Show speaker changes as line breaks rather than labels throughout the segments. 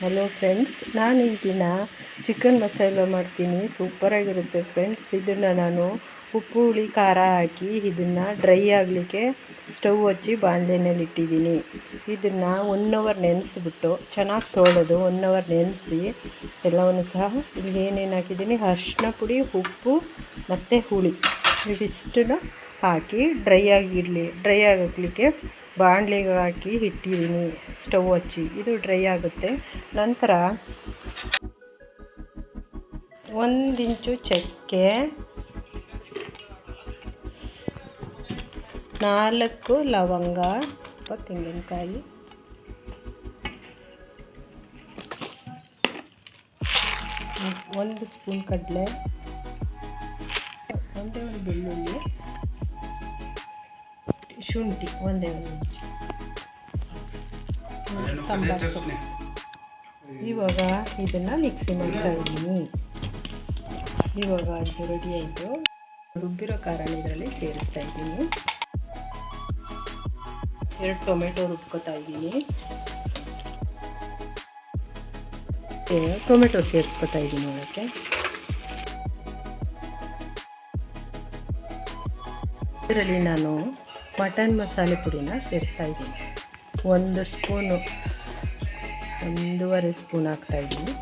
Hello friends ನಾನು ಈ chicken masala ಮಾಡ್ತೀನಿ. ಸೂಪರಾಗಿರುತ್ತೆ ಫ್ರೆಂಡ್ಸ್ ಇದನ್ನು ನಾನು ಉಪ್ಪು, ಹುಳಿ, ಖಾರ ಹಾಕಿ ಇದನ್ನು ಡ್ರೈ ಆಗಲಿಕ್ಕೆ ಸ್ಟವ್ ಹಚ್ಚಿ ಬಾಣಲೆನಲ್ಲಿ ಇಟ್ಟಿದ್ದೀನಿ. ಇದನ್ನು ಒನ್ ಅವರ್ ನೆನೆಸ್ಬಿಟ್ಟು ಚೆನ್ನಾಗಿ ತೊಳೆದು ಒನ್ ಅವರ್ ನೆನೆಸಿ ಎಲ್ಲವನ್ನು ಸಹ ಇಲ್ಲಿ ಏನೇನು ಹಾಕಿದ್ದೀನಿ? ಅರಿಶಿನ ಪುಡಿ, ಉಪ್ಪು ಮತ್ತು ಹುಳಿ. ಇವಿಷ್ಟನ್ನು ಹಾಕಿ ಡ್ರೈ ಆಗಿರಲಿ, ಡ್ರೈ ಆಗಲಿಕ್ಕೆ ಬಾಣಲೆಗೆ ಹಾಕಿ ಇಟ್ಟಿದ್ದೀನಿ, ಸ್ಟವ್ ಹಚ್ಚಿ. ಇದು ಡ್ರೈ ಆಗುತ್ತೆ. ನಂತರ ಒಂದಿಂಚು ಚಕ್ಕೆ, ನಾಲ್ಕು ಲವಂಗ ತೆಂಗಿನಕಾಯಿ ಒಂದು ಸ್ಪೂನ್ ಕಡಲೆ ಒಂದೇ ಒಂದು ಬೆಳ್ಳುಳ್ಳಿ ಶುಂಠಿ ಒಂದೇ ಒಂದು ಸಾಂಬಾರ್ ಸೊಪ್ಪು ಇವಾಗ ಇದನ್ನು ಮಿಕ್ಸಿ ಮಾಡ್ತಾ ಇದ್ದೀನಿ ಇವಾಗ ಅದು ರೆಡಿ ಆಯಿತು. ರುಬ್ಬಿರೋ ಕಾರಣ ಇದರಲ್ಲಿ ಸೇರಿಸ್ತಾ ಇದ್ದೀನಿ. ಎರಡು ಟೊಮೆಟೊ ರುಬ್ಕೋತಾ ಇದ್ದೀನಿ. ಟೊಮೆಟೊ ಸೇರಿಸ್ಕೊತಾ ಇದ್ದೀನಿ ಅದಕ್ಕೆ. ಇದರಲ್ಲಿ ನಾನು ಮಟನ್ ಮಸಾಲೆ ಪುಡಿನ ಸೇರಿಸ್ತಾ ಇದ್ದೀನಿ. ಒಂದು ಸ್ಪೂನು, ಒಂದೂವರೆ ಸ್ಪೂನ್ ಹಾಕ್ತಾ ಇದ್ದೀನಿ.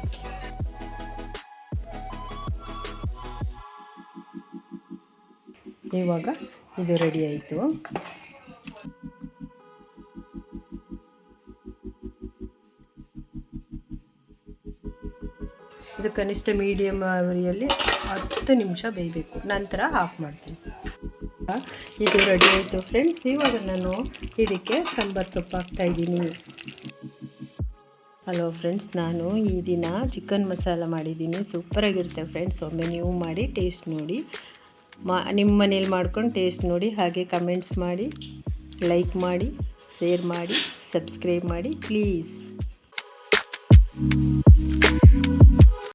ಇವಾಗ ಇದು ರೆಡಿ ಆಯಿತು. ಇದು ಕನಿಷ್ಠ ಮೀಡಿಯಮ್ ಅವರಿಯಲ್ಲಿ ಹತ್ತು ನಿಮಿಷ ಬೇಯಬೇಕು. ನಂತರ ಆಫ್ ಮಾಡ್ತೀನಿ. ಇದು ರೆಡಿ ಆಯಿತು ಫ್ರೆಂಡ್ಸ್ ಇವಾಗ ನಾನು ಇದಕ್ಕೆ ಸಾಂಬಾರು ಸೊಪ್ಪು ಹಾಕ್ತಾಯಿದ್ದೀನಿ ಹಲೋ ಫ್ರೆಂಡ್ಸ್ ನಾನು ಈ ದಿನ ಚಿಕನ್ ಮಸಾಲ ಮಾಡಿದ್ದೀನಿ. ಸೂಪರಾಗಿರುತ್ತೆ ಫ್ರೆಂಡ್ಸ್ ಒಮ್ಮೆ ನೀವು ಮಾಡಿ ಟೇಸ್ಟ್ ನೋಡಿ. ಮಾ ನಿಮ್ಮ ಮನೇಲಿ ಮಾಡ್ಕೊಂಡು ಟೇಸ್ಟ್ ನೋಡಿ. ಹಾಗೆ ಕಮೆಂಟ್ಸ್ ಮಾಡಿ ಲೈಕ್ ಮಾಡಿ ಶೇರ್ ಮಾಡಿ ಸಬ್ಸ್ಕ್ರೈಬ್ ಮಾಡಿ ಪ್ಲೀಸ್